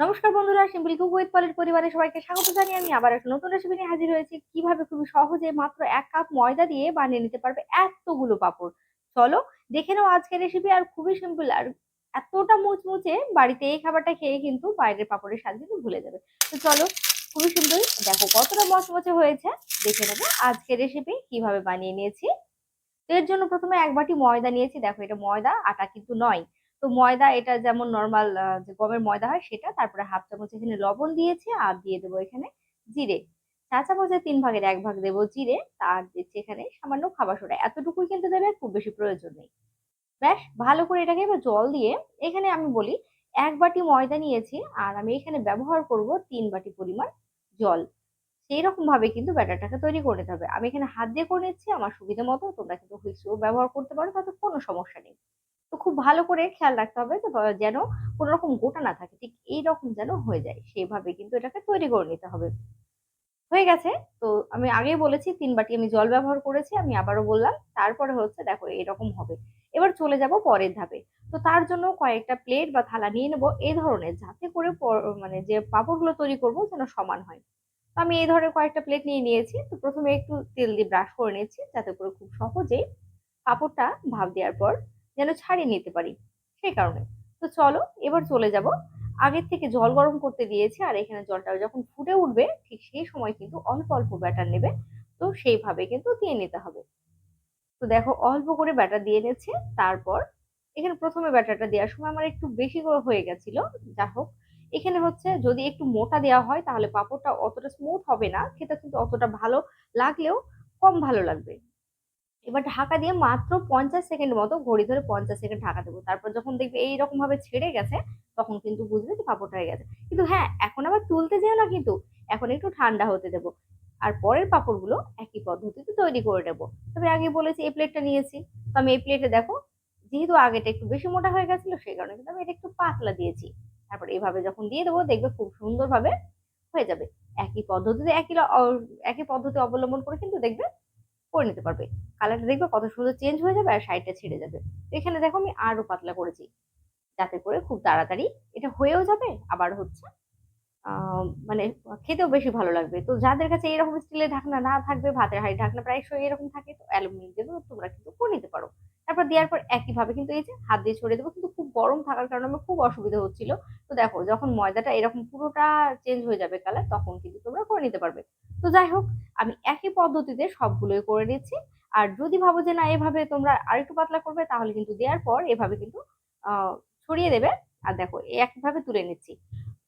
নমস্কার বন্ধুরা, simple cook with পলির পরিবারের সবাইকে স্বাগত জানিয়ে আমি আবার একটা নতুন রেসিপি নিয়ে হাজির হয়েছি। কীভাবে খুবই সহজে মাত্র এক কাপ ময়দা দিয়ে বানিয়ে নিতে পারবে এতগুলো পাপড়। চলো দেখে নাও আজকের রেসিপি আর খুবই সিম্পল আর এতটা মুচমুচে বাড়িতে এই খাবারটা খেয়ে কিন্তু বাইরের পাপড়ের স্বাদ কিন্তু ভুলে যাবে। তো চলো খুবই সুন্দর দেখো কতটা মচমচে হয়েছে। দেখে নেবে আজকের রেসিপি কীভাবে বানিয়ে নিয়েছি। তো এর জন্য প্রথমে এক বাটি ময়দা নিয়েছি। দেখো এটা ময়দা, আটা কিন্তু নয়। তো ময়দা এটা যেমন নর্মাল যে গমের ময়দা হয় সেটা, তারপরে হাফ চামচ এখানে লবণ দিয়েছি আর দিয়ে দেবো এখানে জিরে। চা চামচের তিন ভাগের এক ভাগ দেবো জিরে, তার দিচ্ছি এখানে সামান্য খাবার সোডা। এতটুকুই কিন্তু দেবে, খুব বেশি প্রয়োজন নেই। ব্যাস, ভালো করে এটাকে এবার জল দিয়ে এখানে আমি বলি এক বাটি ময়দা নিয়েছি আর আমি এখানে ব্যবহার করব তিন বাটি পরিমাণ জল। সেই রকম ভাবে কিন্তু ব্যাটারটাকে তৈরি করে নিতে হবে। আমি এখানে হাত দিয়ে করে নিচ্ছি, আমার সুবিধা মতো তোমরা কিন্তু হুইক্সও ব্যবহার করতে পারো, তাতে কোনো সমস্যা নেই। তো খুব ভালো করে খেয়াল রাখতে হবে যেন কোনো রকম গোটা না থাকে। ঠিক এই রকম যেন হয়ে যায়। সেইভাবে কিন্তু এটাকে তৈরি করে নিতে হবে। হয়ে গেছে। তো আমি আগেই বলেছি, তিন বাটি আমি জল ব্যবহার করেছি, আমি আবারও বললাম। তারপরে হচ্ছে দেখো এরকম হবে। এবার চলে যাব পরের ধাপে। তো তার জন্য কয়েকটা প্লেট বা থালা নিয়ে নেব এই ধরনের, যাতে করে মানে যে পাঁপড়গুলো তৈরি করব যেন সমান হয়। তো আমি এই ধরনের কয়েকটা প্লেট নিয়ে নিয়েছি। তো প্রথমে একটু তেল দিয়ে ব্রাশ করে নিয়েছি, যাতে করে খুব সহজেই পাঁপড়টা ভাব দেওয়ার পর যেন ছাড়িয়ে নিতে পারি। সেই কারণে। তো চলো, এবার চলে যাব। আগের থেকে জল গরম করতে দিয়েছি আর এখানে জলটা যখন ফুটে উঠবে, ঠিক সেই সময় কিন্তু অল্প অল্প ব্যাটার নেবে। তো সেইভাবে কিন্তু দিয়ে নিতে হবে। তো দেখো, অল্প করে ব্যাটার দিয়ে নিচ্ছে তারপর এখানে প্রথমে ব্যাটারটা দেওয়ার সময় আমার একটু বেশি করে হয়ে গেছিল। যা হোক, এখানে হচ্ছে যদি একটু মোটা দেওয়া হয়, তাহলে পাঁপড়টা অতটা স্মুথ হবে না। খেতে কিন্তু অতটা ভালো লাগলেও কম ভালো লাগবে। এবার ঢাকা দিয়ে মাত্র পঞ্চাশ সেকেন্ড মতো ঘড়ি ধরে পঞ্চাশ সেকেন্ড ঢাকা দেবো। তারপর যখন দেখবে এইরকম ভাবে ছেড়ে গেছে, তখন কিন্তু বুঝবে যে পাঁপড়টা হয়ে গেছে। কিন্তু হ্যাঁ এখন আবার তুলতে যেও না কিন্তু, এখন একটু ঠান্ডা হতে দেবো। আর পরের পাঁপড়গুলো একই পদ্ধতিতে তৈরি করে নেব। তবে আগে বলেছি এই প্লেটটা নিয়েছি। তো আমি এই প্লেটে দেখো, যেহেতু আগেটা একটু বেশি মোটা হয়ে গেছিল, সেই কারণে কিন্তু আমি এটা একটু পাতলা দিয়েছি। তারপর এইভাবে যখন দিয়ে দেবো, দেখবে খুব সুন্দরভাবে হয়ে যাবে। একই পদ্ধতিতে একই একই পদ্ধতি অবলম্বন করে কিন্তু দেখবে করে নিতে পারবে। কালারটা দেখবে কত সুন্দর চেঞ্জ হয়ে যাবে আর সাইডটা ছিঁড়ে যাবে। এখানে দেখো আমি আরও পাতলা করেছি। যাতে করে খুব তাড়াতাড়ি এটা হয়েও যাবে, আবার হচ্ছে মানে খেতেও বেশি ভালো লাগবে। তো যাদের কাছে এরকম স্টিলের ঢাকনা না থাকবে, ভাতের হাড়ি ঢাকনা প্রায়শই এরকম থাকে, তো অ্যালুমিনিয়াম দিয়ে তোমরা কিন্তু করে নিতে পারো। তারপর দেওয়ার পর একইভাবে কিন্তু এই যে হাত দিয়ে ছড়িয়ে দেবো, কিন্তু গরম থাকার কারণে আমার খুব অসুবিধা হচ্ছিল। তো দেখো, যখন ময়দাটা এরকম পুরোটা চেঞ্জ হয়ে যাবে কালার তখন কিন্তু তোমরা করে নিতে পারবে। তো যাই হোক, আমি একই পদ্ধতিতে সবগুলোই করে নিচ্ছি। আর যদি ভাবো যে না, এভাবে তোমরা আরেকটু পাতলা করবে, তাহলে কিন্তু দেওয়ার পর এভাবে কিন্তু ছড়িয়ে দেবে। আর দেখো, একইভাবে তুলে নিচ্ছি।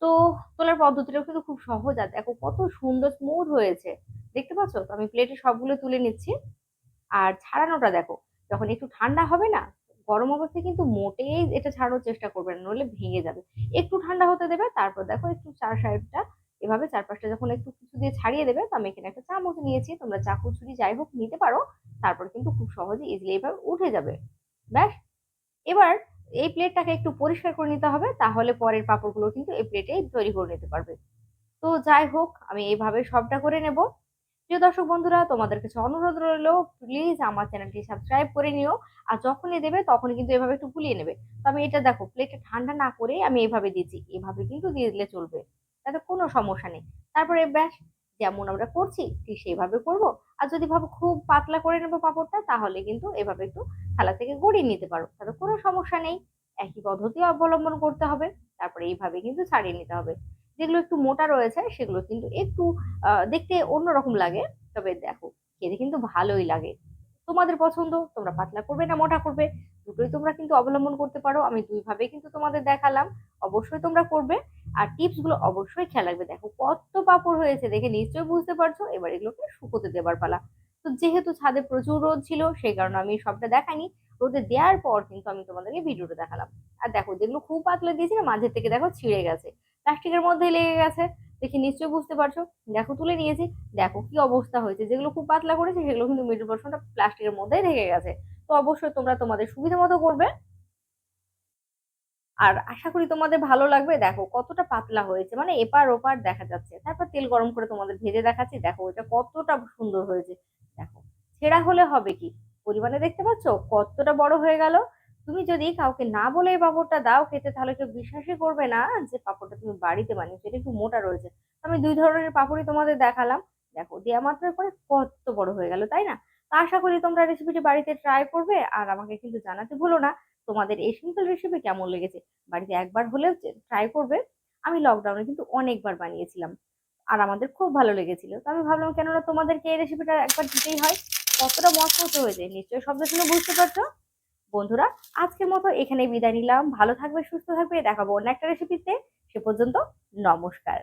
তো তোলার পদ্ধতিটাও কিন্তু খুব সহজ। আর দেখো, কত সুন্দর স্মুথ হয়েছে। দেখতে পাচ্ছ? তো আমি প্লেটে সবগুলো তুলে নিচ্ছি। আর ছাড়ানোটা দেখো, যখন একটু ঠান্ডা হবে না গরম অবস্থায় কিন্তু মোটেই এটা ছাড়ানোর চেষ্টা করবে না, নইলে ভেঙে যাবে। একটু ঠান্ডা হতে দেবে, তারপর দেখো একটু চার সাইডটা এভাবে চারপাশটা যখন একটু কিছু দিয়ে ছাড়িয়ে দেবে, তো আমি এখানে একটা চামচ নিয়েছি, তোমরা চাকু ছুরি যাই হোক নিতে পারো, তারপর কিন্তু খুব সহজে ইজিলি এভাবে উঠে যাবে। ব্যাস। এবার এই প্লেটটাকে একটু পরিষ্কার করে নিতে হবে, তাহলে পরের পাপড়গুলো কিন্তু এই প্লেটেই তৈরি করে নিতে পারবে। তো যাই হোক, আমি এইভাবে সবটা করে নেব। প্রিয় দর্শক বন্ধুরা, তোমাদের কাছে অনুরোধ রইল প্লিজ আমার চ্যানেলটি সাবস্ক্রাইব করে নিও। আর যখনই দেবে, তখনই কিন্তু এভাবে একটু গুলিয়ে নেবে। তো আমি এটা দেখো প্লেটটা ঠান্ডা না করে আমি এভাবে দিয়েছি, এভাবে কিন্তু দিয়ে দিলে চলবে। তাতে কোনো সমস্যা নেই। তারপরে ব্যাস, যেমন আমরা করছি, ঠিক সেইভাবে করব। আর যদি ভাবো খুব পাতলা করে নেব পাপড়টা, তাহলে কিন্তু এভাবে একটু থালা থেকে গড়িয়ে নিতে পারো। তাতে কোনো সমস্যা নেই। একই পদ্ধতি অবলম্বন করতে হবে। তারপরে এইভাবে কিন্তু ছাড়িয়ে নিতে হবে। যেগুলো একটু মোটা রয়েছে, সেগুলো কিন্তু একটু দেখতে অন্যরকম লাগে। তবে দেখো, খেতে কিন্তু ভালোই লাগে। তোমাদের পছন্দ, তোমরা পাতলা করবে না মোটা করবে, দুটোই তোমরা কিন্তু অবলম্বন করতে পারো। আমি দুইভাবে কিন্তু তোমাদের দেখালাম, অবশ্যই তোমরা করবে। আর টিপসগুলো অবশ্যই খেয়াল রাখবে। দেখো, কত পাপড় হয়েছে দেখে নিশ্চয়ই বুঝতে পারছ। এবার এগুলোকে শুকোতে দেবার পালা। তো যেহেতু ছাদে প্রচুর রোদ ছিল, সেই কারণে আমি সবটা দেখাইনি। রোদে দেওয়ার পর কিন্তু আমি তোমাদেরকে ভিডিওটা দেখালাম। আর দেখো, যেগুলো খুব পাতলা দিয়েছি না, মাঝের থেকে দেখো ছিঁড়ে গেছে। প্লাস্টিকের মধ্যে লেগে গেছে। দেখি নিশ্চয়ই বুঝতে পারছ। দেখো, তুলে নিয়েছি। দেখো কি অবস্থা হয়েছে। যেগুলো খুব পাতলা করেছে, সেগুলো কিন্তু মিডল পোর্শনটা প্লাস্টিকের মধ্যেই থেকে গেছে। তো অবশ্যই তোমরা তোমাদের সুবিধা মতো করবে। আর আশা করি তোমাদের ভালো লাগবে। দেখো, কতটা পাতলা হয়েছে। মানে এপার ওপার দেখা যাচ্ছে। তারপর তেল গরম করে তোমাদের ভেজে দেখাচ্ছি। দেখো, এটা কতটা সুন্দর হয়েছে। দেখো, ছেঁড়া হলে হবে কি? পরিমাণে দেখতে পাচ্ছ? কতটা বড় হয়ে গেল। তুমি যদি কাউকে না বলে এই পাঁপড়টা দাও, খেতে তাহলে কেউ বিশ্বাসই করবে না যে পাঁপড়টা তুমি বাড়িতে বানিয়েছো। এটা একটু মোটা রয়েছে। আমি দুই ধরনের পাঁপড়ই তোমাদের দেখালাম। দেখো দেওয়া মাত্র পরে কত বড় হয়ে গেল, তাই না? তা আশা করি তোমরা রেসিপিটি বাড়িতে ট্রাই করবে। আর আমাকে কিন্তু জানাতে ভুলো না তোমাদের এই সিম্পল রেসিপি কেমন লেগেছে। বাড়িতে একবার হলেও ট্রাই করবে। আমি লকডাউনে কিন্তু অনেকবার বানিয়েছিলাম। আর আমাদের খুব ভালো লেগেছিল। তো আমি ভাবলাম, কেননা তোমাদেরকে এই রেসিপিটা একবার দিতেই হয়। কতটা মস্ত হয়ে যায় নিশ্চয়ই শব্দ শুনে বুঝতে পারছ? বন্ধুরা, আজকের মতো এখানে বিদায় নিলাম। ভালো থাকবে, সুস্থ থাকবে। দেখাবো অন্য একটা রেসিপিতে সে পর্যন্ত নমস্কার।